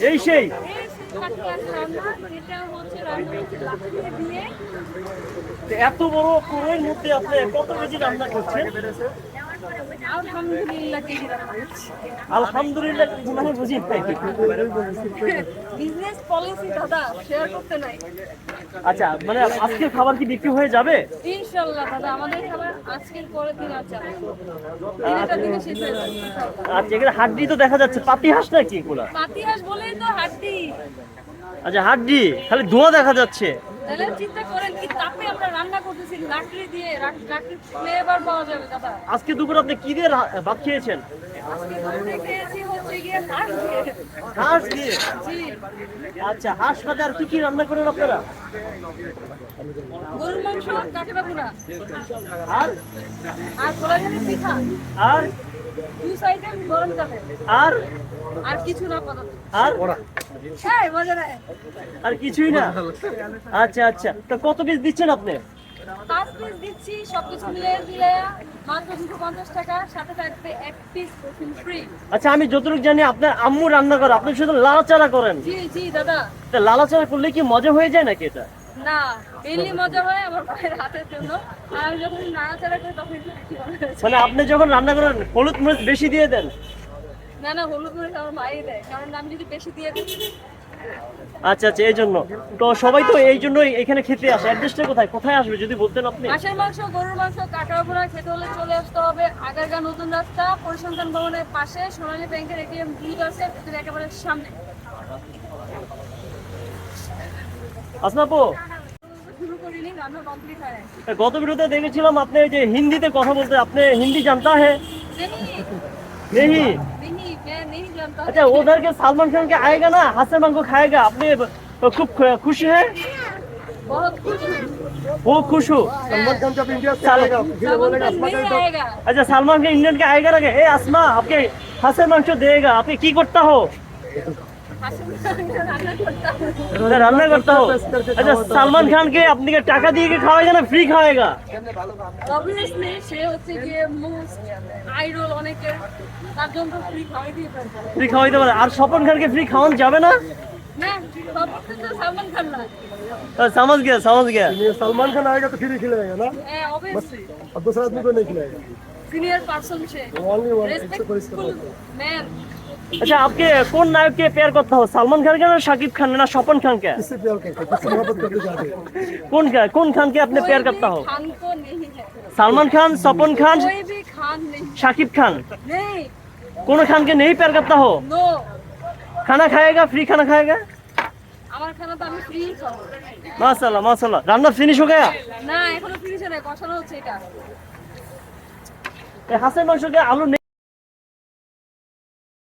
এই সেই। এত বড় কুয়ের মধ্যে আপনি কত কেজি রান্না করছেন? আলহামদুলিল্লাহ বুঝি নাই। বিজনেস পলিসি দাদা শেয়ার করতে নাই। আচ্ছা মানে আজকের খাবার কি বিক্রি হয়ে যাবে? দাদা আমাদের খাবার আজকের দিন আর। আচ্ছা এখানে হাড্ডি তো দেখা যাচ্ছে। পাতি হাঁস নাকি এগুলা? পাতিহাঁস বলেই তো হাড্ডি। আচ্ছা হাড্ডি খালি ধোঁয়া দেখা যাচ্ছে। তাহলে চিন্তা করেন কি তাপে আমরা করতেছি লাকড়ি দিয়ে লাক- লাকড়ির ফ্লেভার পাওয়া যাবে দাদা। আজকে দুপুর আপনি কি দিয়ে ভাত খেয়েছেন? আজকে দুপুরে খেয়েছি হচ্ছে গিয়ে হাঁস দিয়ে। হাঁস দিয়ে? জি। আচ্ছা হাঁস সাথে আর কি কি রান্না করেন আপনারা? গরুর মাংস কাঁকড়া পোড়া আর? আর কোলাঘাটের পিঠা। আর? দুই সাইডে গরম যাবে আর? আর কিছু না পাতা আর? এই মজা নেই আর কিছুই না? আচ্ছা আচ্ছা। তো কত পিস দিচ্ছেন আপনি? পাঁচ পিস দিচ্ছি সবকিছু মিলে মাত্র দুশো পঞ্চাশ টাকা সাথে থাকবে এক পিস ফ্রি আচ্ছা আমি যতটুকু জানি আপনার আম্মু রান্না করে আপনি শুধু লাড়াচাড়া করেন। জি জি দাদা। লাড়াচাড়া করলে কি মজা হয়ে যায় নাকি এটা? না ডেইলি মজা হয় আমার হাতের জন্য। আর আমি যখন নাড়াচাড়া করি তখন। মানে আপনি যখন রান্না করেন হলুদ মরিচ বেশি দিয়ে দেন? না না হলুদ মরিচ আমার মাই দেয়। কারণ আমি যদি বেশি দিয়ে দিই আচ্ছা আচ্ছা এই জন্য। তো সবাই তো এই জন্যই এখানে খেতে আসে। অ্যাড্রেসটা কোথায়? কোথায় আসবে যদি বলতেন আপনি? হাঁসের মাংস গরুর মাংস কাঁকড়া ভোনা খেতে হলে চলে আসতে হবে আগারগা নতুন রাস্তা পরিসংখ্যান ভবনের পাশে সোনালী ব্যাংকের এটিএম দুই আছে ভিতরে একেবারে সামনে। আসনাপু গত বিরোধে দেখেছিলাম আপনি যে হিন্দিতে কথা বলতে আপনি হিন্দি জানতা হ্যাঁ নেই नहीं जानता अच्छा उधर के सलमान खान के आएगा ना हासन मांग को खाएगा अपने खूब खुश है बहुत कुछ वो खुश हो सलमान खान जब इंडिया से साल- आएगा फिर बोलेगा नहीं अस्मा का आएगा अच्छा सलमान खान इंडियन के आएगा ना कि, ए आसमा आपके हासन मांग देगा आपने की करता हो হাসিম রান্না করতে হবে। तो रान्ना करता हो अच्छा सलमान खान के अपने के टाका दिए के खाएगा ना फ्री खाएगा Obviously, সে হচ্ছে গিয়ে মোস্ট আইডল অনেকের তার জন্য ফ্রি খাওয়াই দিয়ে পারবে फ्री খাওয়াইতে পারে আর স্বপন খানকে फ्री খাওয়ান যাবে না না সব তো সালমান খান না तो समझ गया समझ गया ये सलमान खान आएगा तो फिर ही खिलाएगा ना হ্যাঁ অবভিয়াসলি और दूसरा आदमी को नहीं खिलाएगा সিনিয়র পারসন সে ओनली वन इससे कोई আচ্ছা আপনি কোন নায়ককে পেয়ার করতে হবে? সালমান খানকে না শাকিব খান না স্বপন খানকে? কোন কোন খানকে আপনি পেয়ার করতে হবে? সালমান খান স্বপন খান শাকিব খান? কোন খানকে নেই পেয়ার করতে হো খানা খায়েগা? ফ্রি খানা খায়েগা? মাসাল্লাহ মাসাল্লাহ রান্না ফিনিশ হয়ে না এখনও ফিনিশ হচ্ছে এটা। আলু